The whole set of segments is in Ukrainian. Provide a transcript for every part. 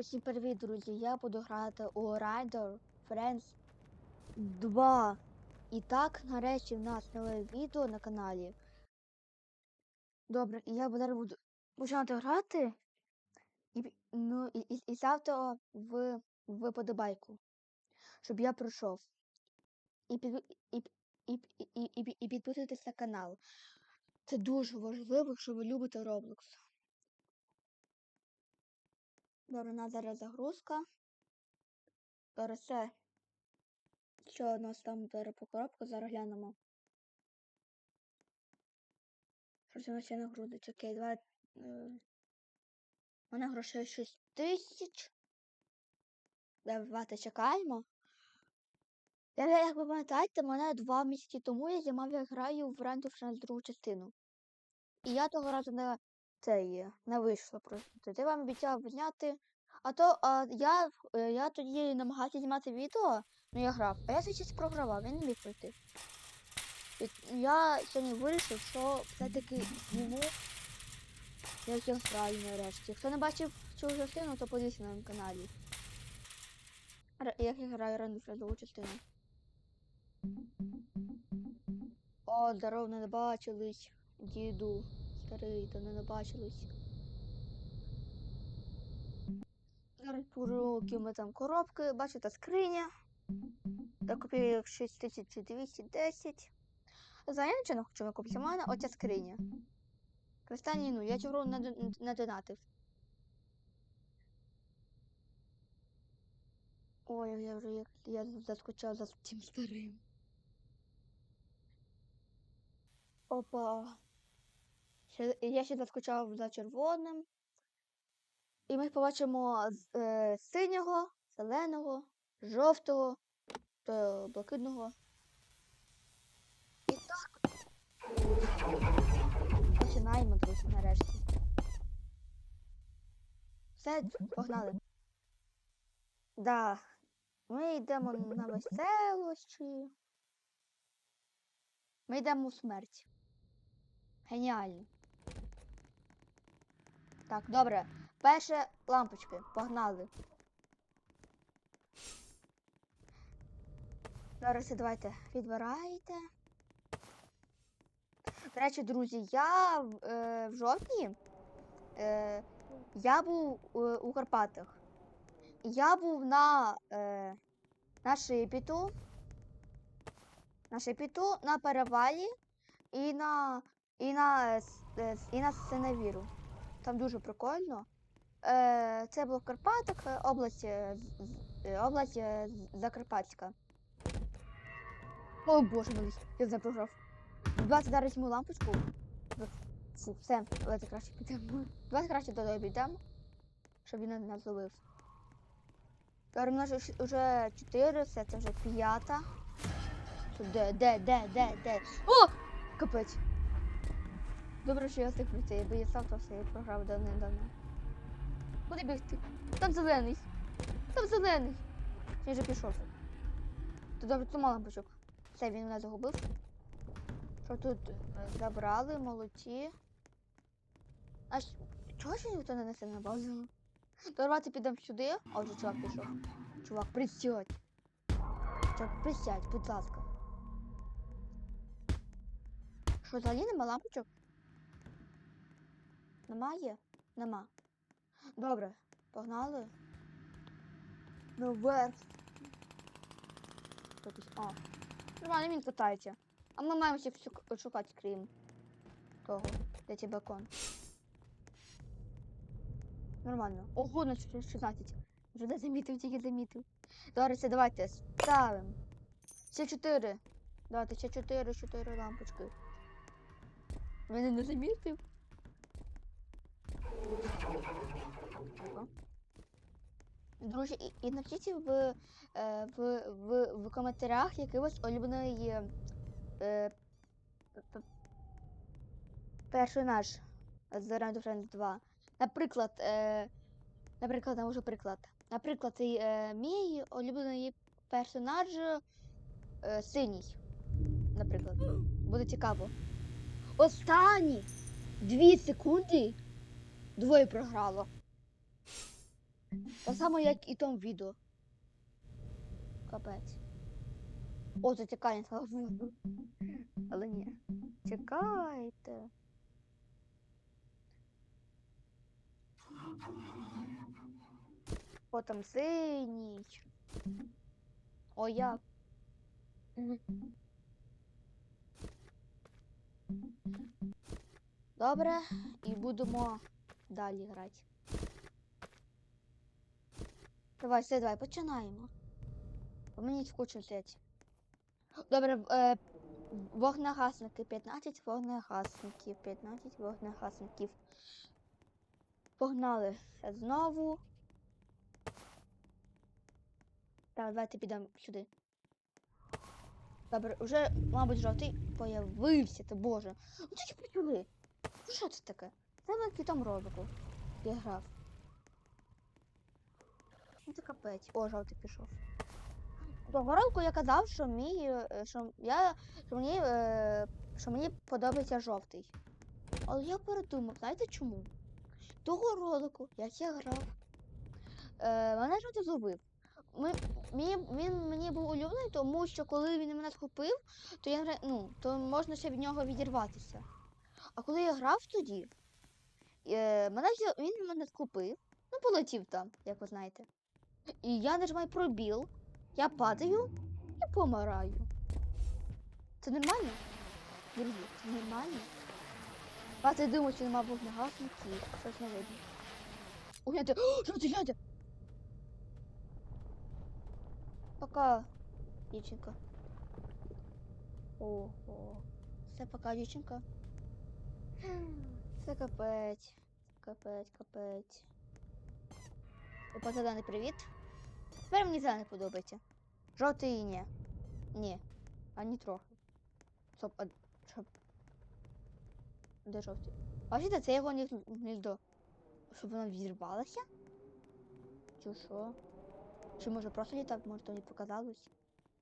Усім привіт, друзі! Я буду грати у Rider Friends 2. І так, нарешті, в нас нове відео на каналі. Добре, і я зараз буду починати грати. І, ну, і, і, і ставте в, в подобайку, щоб я пройшов. І, під, і, і, і, і, і, підписуйтесь на канал. Це дуже важливо, якщо ви любите Roblox. Добре, у нас зараз загрузка. Зараз все. Що у нас там по коробку, зараз глянемо. Щось у нас ще не грузить. Окей, давай. Е... У мене грошей 6 тисяч. Давайте чекаємо. Я, як ви пам'ятаєте, мене два місяці тому я знімав, як граю в Friends другу частину. І я того разу не це є, не вийшло просто. Я вам обіцяв зняти. А то а, я, е, я тоді намагався знімати відео, ну я грав, а я зараз програвав, я не міг пройти. Я сьогодні вирішив, що все-таки зніму, як я граю нарешті. Хто не бачив цю частину, то подивіться на моєму каналі. Р- Як я граю Рандом другу частину. О, здоров, не бачились. Діду, старий, то не бачились. Зараз покажу, ми там коробки. Бачите, скриня. Я купив 6210. За не хочу викупити. У мене оця скриня. Кристальні, ну, я гру не, донатив. Ой, я вже я заскучав за цим старим. Опа. Я ще заскучав за червоним. І ми побачимо е, синього, зеленого, жовтого та блакитного. І так. Починаємо, друзі, нарешті. Все, погнали. Да. Ми йдемо на веселощі. Ми йдемо у смерть. Геніально. Так, добре. Перше лампочки. Погнали. Зараз давайте відбирайте. До речі, друзі, я е, в жовтні е, я був е, у Карпатах. Я був на, е, на Шипіту, на Шипіту, на перевалі і на, і на, е, е, і на Синевіру. Там дуже прикольно. Е, це було в Карпатах, е, область, е, е, область Закарпатська. О боже мій, я запрограв. Давайте зараз візьму лампочку. Фу, все, давайте краще підемо. Давайте краще додому підемо, щоб він не зловив. Зараз у нас вже 4, все, це вже п'ята. Де, де, де, де, де? О! Капець. Добре, що я якби я сам то все я програв давним-давно. Куди бігти? Там зелений. Там зелений. Він вже пішов. То добре, тут мало лампочок. Все, він мене загубив. Що тут е, забрали, молодці. А чого ж ніхто не несе на базу? Давайте підемо сюди. А вже чувак пішов. Чувак, присядь. Чувак, присядь, будь ласка. Що, взагалі нема лампочок? Немає? Нема. Добре, погнали. Наверх. Хто тут? А. Нормально він катається. А ми маємо шук- шукати крім того, де ті бекон. Нормально. Ого, на 16. Вже не замітив, тільки замітив. Зараз це давайте ставимо. Ще 4. Давайте ще 4, 4 лампочки. Мене не замітив. Друзі, і, і напишіть в, е, в, в, в коментарях якийсь улюблений е, е, персонаж з Random Friends 2. Наприклад, е, наприклад, навожу приклад. Наприклад, цей, е, мій улюблений персонаж е, синій. Наприклад. Буде цікаво. Останні дві секунди двоє програло. Так само, як і в тому відео. Капець. О, слава Богу. Але ні. Чекайте. О, там синій. О, як. Добре, і будемо далі грати. Давай, все, давай, починаємо. Мені скучно сидіти. Добре, е, вогнегасники 15, вогнегасників, 15 вогнегасників. Погнали знову. Так, давайте підемо сюди. Добре, вже, мабуть, жовтий появився, ти боже. Ну такі почули. Що це таке? На якому ролику я грав. Ну це капець. О, жовтий пішов. Того року я казав, що мій, е, що я, що мені, е, що мені подобається жовтий. Але я передумав, знаєте чому? Того ролику, я грав, е, мене жовтий зловив. Ми, мені, він мені був улюблений, тому що коли він мене схопив, то я ну, то можна ще від нього відірватися. А коли я грав тоді, е, мене він мене схопив, ну полетів там, як ви знаєте. І я нажимаю пробіл, я падаю і помираю. Це нормально? Друзі, це нормально? А ти думаєш, що нема вогнегасників, щось не видно. О, гляньте, О, гляньте? Пока, дівчинка. Ого. Все пока, дівчинка. Це капець. Капець, капець. Опа, зелений привіт. Тепер мені зелений подобається. Жовтий ні. Ні. Ані трохи. Стоп, а що? Де жовтий? Бачите, це його гніз- гніздо. Щоб воно відірвалося? Чи що? Чи може просто літак, може то не показалось?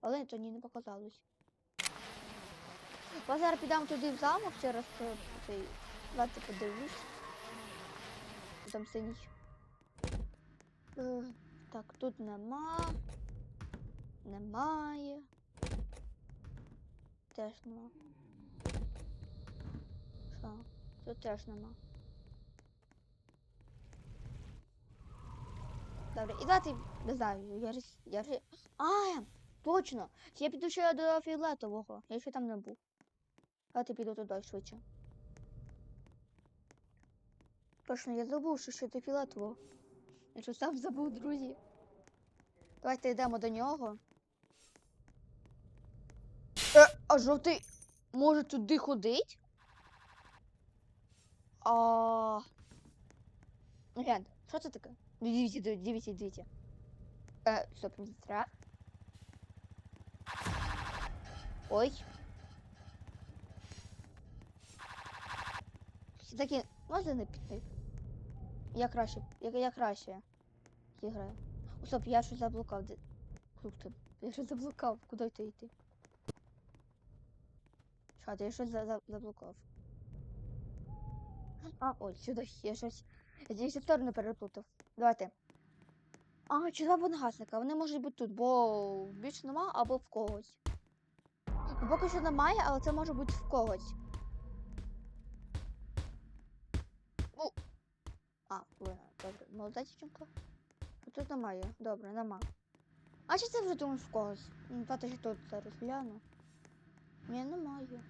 Але то ні, не показалось. Бо зараз підемо туди в замок через цей. Давайте подивлюсь. Там синій. Е, Так, тут нема. Немає. Теж нема. Що? Тут теж нема. Добре, і дати, не знаю, я я. А, точно! Я піду ще до фіолетового, я ще там не був. Давайте піду туди швидше. Точно, я забув, що ще до фіолетового. Я що сам забув, друзі. Давайте йдемо до нього. Е, а жовтий може туди ходить? А. Ну, глянь, що це таке? Ну, Дивіться, дивіться, дивіться. Е, стоп, не. Ой. Все-таки можна не піти? Я краще, я, я краще граю. О, стоп, я щось заблукав. Де... Круг ти. Я щось заблукав. Куди ти йти? Чати, я щось за, за, заблукав. А, ой, сюди я щось. Я ще сторону переплутав. Давайте. А, чи два вогнегасника? Вони можуть бути тут, бо більше нема або в когось. Поки що немає, але це може бути в когось. А, ви, добре. Молода дівчинка. Тут немає. Добре, нема. А чи це вже думаєш в когось? Ну, Тато ще тут зараз гляну. Ні, немає.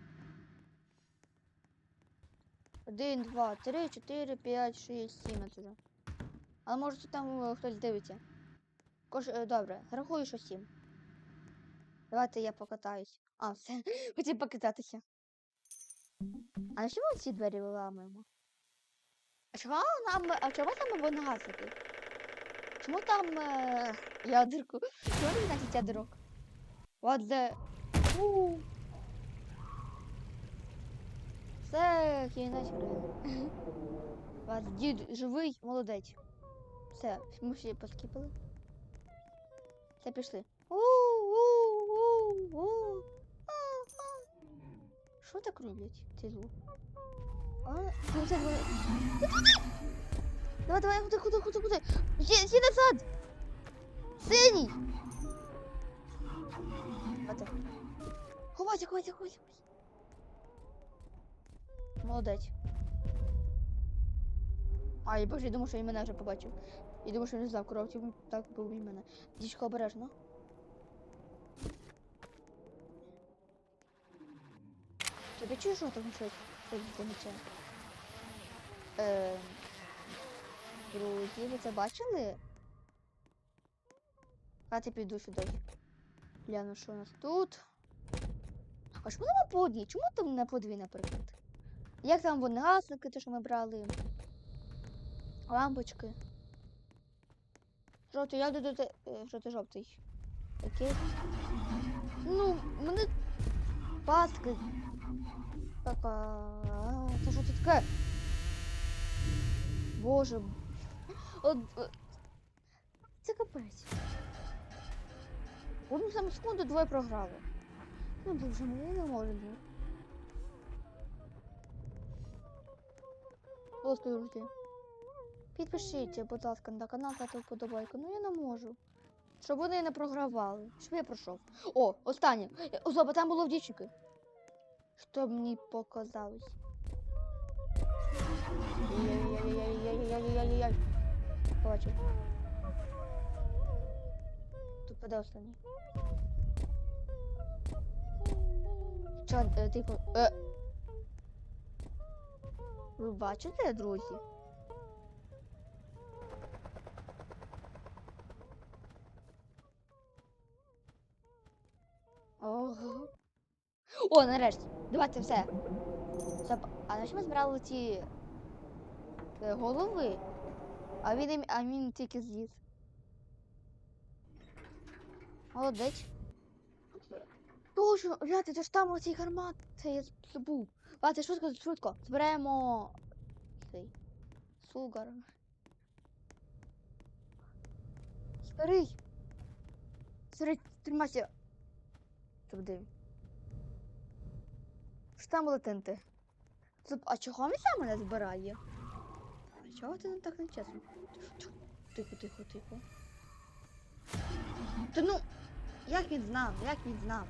Один, два, три, чотири, п'ять, шість, сім от уже. Але може тут там е, хтось дивиться. Кош, е, добре, рахую, що сім. Давайте я покатаюсь. А, все, хотів покататися. А чому ці двері виламуємо? А чого нам. А чого саме вогнегасники? Чому там е, ядерку? Чому не значить ядерок? What the... У. Все, кінець гри. Вас дід живий, молодець. Все, ми всі поскіпали. Все, пішли. Що так роблять ці звук? Давай, давай, куди, куди, куди. Сі, сі назад. Синій. Давайте. Ховайся, ховайся, ховайся. Молодець. Я боже, я думав, що він мене вже побачив. Я думав, що він знав, він так був він мене. Дічка обережно. Тобі чуєш, що там щось? Е, друзі, ви це бачили? А ти піду сюди. Гляну, що у нас тут. А чому нема по одній? Чому там не по дві, наприклад? Як там вогнегасники, те, що ми брали? Лампочки. Жовтий, я йду до жовтий жовтий. Окей. Ну, мене паски. Папа. Це що це? Боже. Е, це капець. Одну саму секунду двоє програли. Ну, боже, мені не може бути. Ласка, друзі. Підпишіть, будь ласка, на канал, ставте вподобайку. Ну я не можу. Щоб вони не програвали. Щоб я пройшов. О, останнє. О, зоба, там було в дівчинки. Що мені показалось. Яй-яй-яй-яй-яй-яй-яй-яй. Побачив. Тут паде останній. Що, е, типу, е. Ви бачите, друзі? Ого. О, нарешті. Давайте все. Стоп. А на що ми збирали ці е, голови? А він, а він тільки з'їв. Молодець. Точно, гляньте, це ж там оцей гармат. Це я забув. Давайте швидко, швидко. Зберемо цей сугар. Старий. Старий, тримайся. Буде. Що там були тенти? Стоп, а чого він сам мене збирає? А чого ти так не чесно? Тихо, тихо, тихо. Та ну, як він знав, як він знав?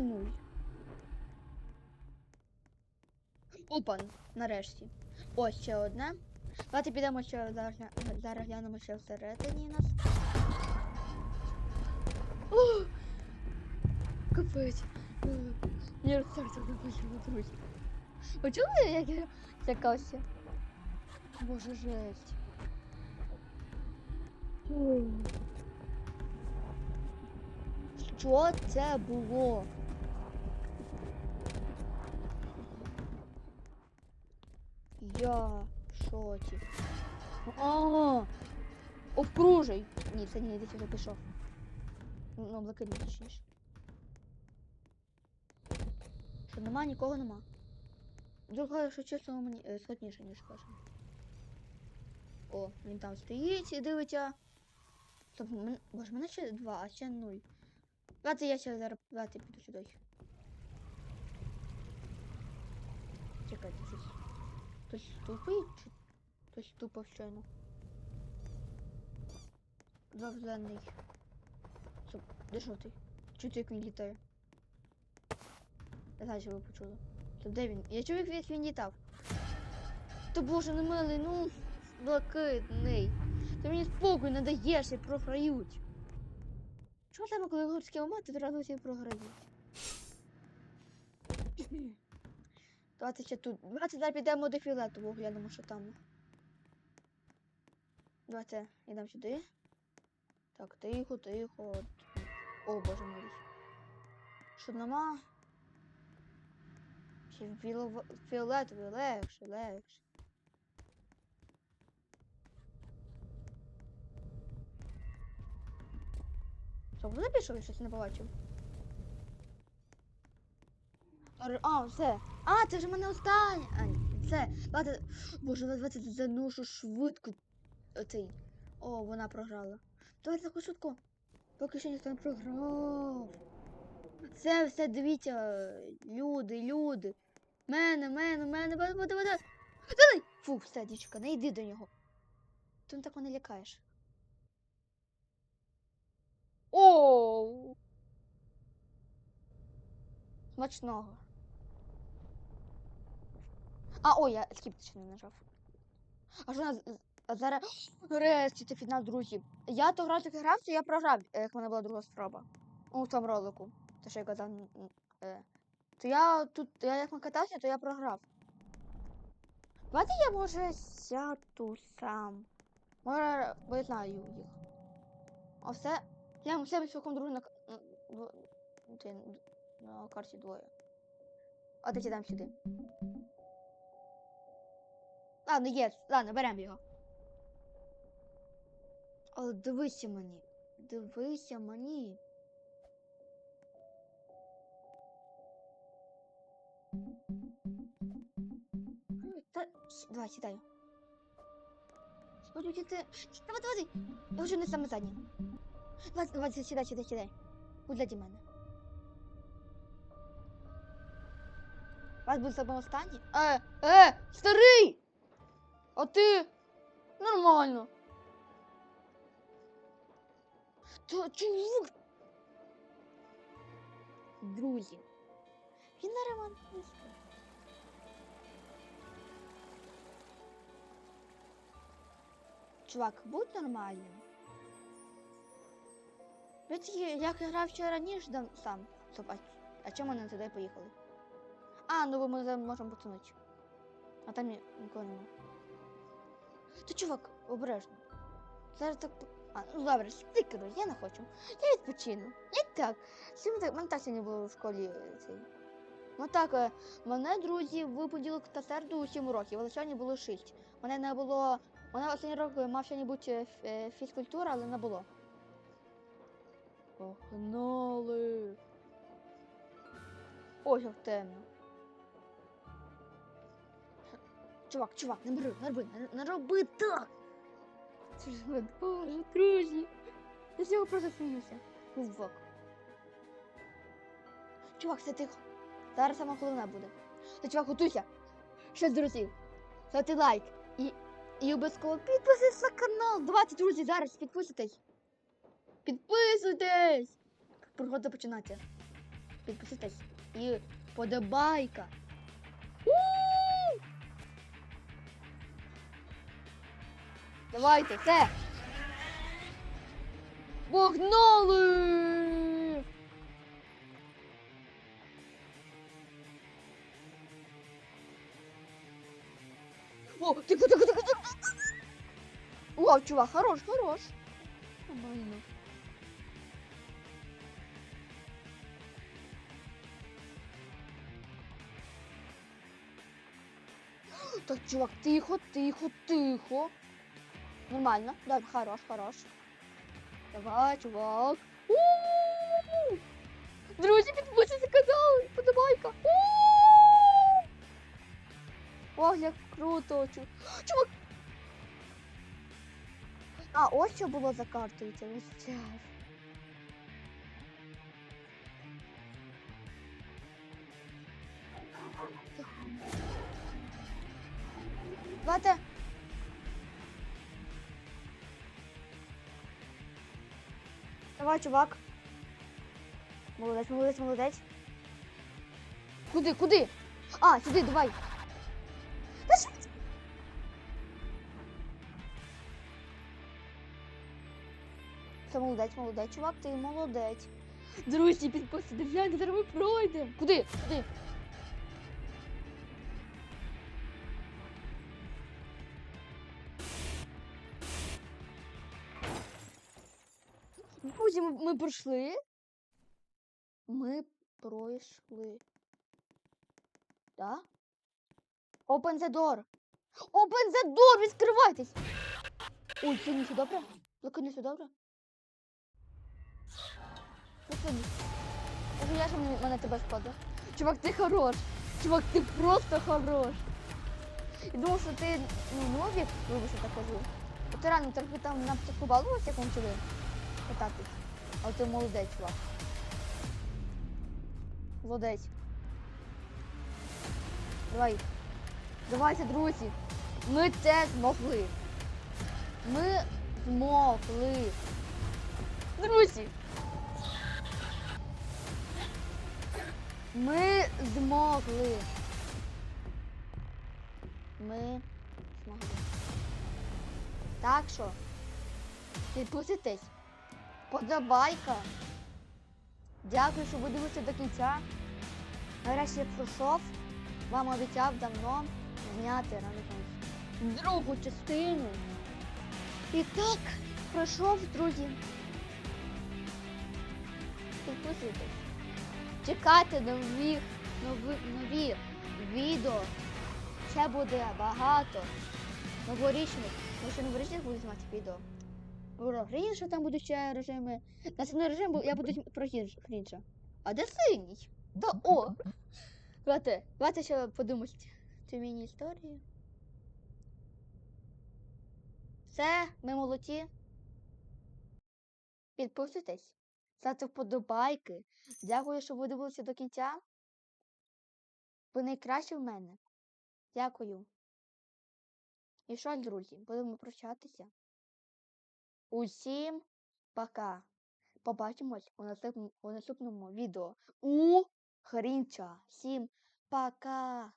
Нуль. Опа, нарешті. Ось ще одне. Давайте підемо ще зараз, глянемо ще всередині нас. Капець. Мені серце захочело, друзі. Ви чули, як я злякався? Боже, жесть. Що це було? Я в шоці. А, обкружий. Ні, це не десь вже пішов. Ну, блакитний точніше. Що нема, нікого нема. Друга, що чесно, мені е, складніше, ніж кажемо. О, він там стоїть і дивиться. Стоп, мен... боже, мене ще два, а ще нуль. Давайте я ще зараз давайте піду сюди. Чекайте, щось. Хтось тупий чи хтось тупо щойно? Завзений. Стоп, де жовтий? Чути, як він літає. Я ви почули. То де він? Я чув, як він літав. То боже, не милий, ну, блакитний. Ти мені спокій не даєш і програють. Чому саме, коли горські омати, одразу всі програють? Давайте ще тут. Давайте зараз підемо до фіолетового, глянемо, що там. Давайте йдемо сюди. Так, тихо, тихо. О, боже мій. Що нема? Ще філо- фіолетовий легше, легше. Що, пішов? Я щось не побачив. А, все. А, це вже мене останнє. А, це. Давайте. Боже, давайте заношу швидко. Оцей. О, вона програла. Давайте таку швидко. Поки що ніхто не програв. Це все, дивіться, люди, люди. Мене, мене, мене, мене, мене, мене. Не- Фу, все, дівчинка, не йди до нього. Ти так мене лякаєш. Оу. Смачного. А, ой, я скіп ще не нажав. А що нас зараз. Нарешті це фінал, друзі. Я то грав так грав, що я програв, е, як в мене була друга спроба. У тому ролику. Те, що я казав. Е. То я тут, я як ми катався, то я програв. Давайте я може сяду сам. Може, бо я знаю їх. А все. Я у себе цілком другу на, ти- на карті двоє. А ти дам сюди. Ладно, є. Ладно, беремо його. Але дивися мені. Дивися мені. Та, давай, сідай. Буду ти. Давай, давай. Я вже не саме задній. Давай, давай, сідай, сідай, сідай. Для мене. Вас буде саме останній? Е, е, старий! А ти? Нормально. Та чувак. Друзі. Він не романтичний. Чувак, будь нормальним. Ведь як я грав вчора раніше дам сам. Стоп, а, а чому не туди поїхали? А, ну бо ми можемо потонути. А там ні- нікого нема. Та чувак, обережно. Зараз так. А, ну добре, ти керуй, я не хочу. Я відпочину. І так. Сьогодні так, мене так сьогодні було в школі е, цей. Ну так, е, мене друзі в понеділок та середу 7 років, але сьогодні було 6. Мене не було. Мене останній рок мав бути е, е, фізкультура, але не було. Погнали. Ой, як темно. Чувак, чувак, не бери, не роби, не, роби так. Це ж боже, друзі. Я з цього просто сміюся. Чувак, все тихо. Зараз сама головна буде. Та чувак, готуйся. Ще друзів. Ставте лайк. І, і обов'язково підписуйтесь на канал. Давайте, друзі, зараз підписуйтесь. Підписуйтесь. Пригода починати. Підписуйтесь. І подобайка. Давайте, все. Погнали! О, тихо, тихо, тихо, тихо. Вау, чувак, хорош, хорош. Нормально. Так, чувак, тихо, тихо, тихо. Нормально. Да, хорош, хорош. Давай, чувак. У-у-у! Друзі, підписуйся канал, Ох, як круто. чу- Чувак. А, ось що було за картою, ось це. Давайте. Давай, чувак. Молодець, молодець, молодець. Куди, куди? А, сюди, давай. Все, молодець, молодець, чувак, ти молодець. Друзі, підписуйтесь, гляньте, зараз ми пройдемо. Куди? Куди? Друзі, ми, пройшли. Ми пройшли. Да? Open the door. Open the door! Відкривайтесь! Ой, це не все добре? Закинь все добре? Закинь. Я ж мене, тебе шкода. Чувак, ти хорош. Чувак, ти просто хорош. Я думав, що ти ну, новік, вибач, я так кажу. От ти реально трохи там на початку балувався, як вчили кататись. Але ти молодець, чувак. Молодець. Давай. Давайте, друзі. Ми це змогли. Ми змогли. Друзі. Ми змогли. Ми змогли. Так що, підписуйтесь. Подобайка. Дякую, що ви дивилися до кінця. Нарешті я пройшов. Вам обіцяв давно зняти разом другу частину. І так, пройшов, друзі. Підписуйтесь. Чекайте нових, нові, нові відео. Ще буде багато новорічних. Ми ще новорічних буду знімати відео. Про Грінша там будуть ще режими. Наступний режим я буду про Грінш- Грінша. А де синій? Та о! Давайте, давайте ще подумати цю міні-історію. Все, ми молоді. Підписуйтесь, ставте вподобайки. Дякую, що ви дивилися до кінця. Ви найкращі в мене. Дякую. І що, друзі, будемо прощатися. Усім пока. Побачимось у наступному, у наступному відео у Грінча. Всім пока.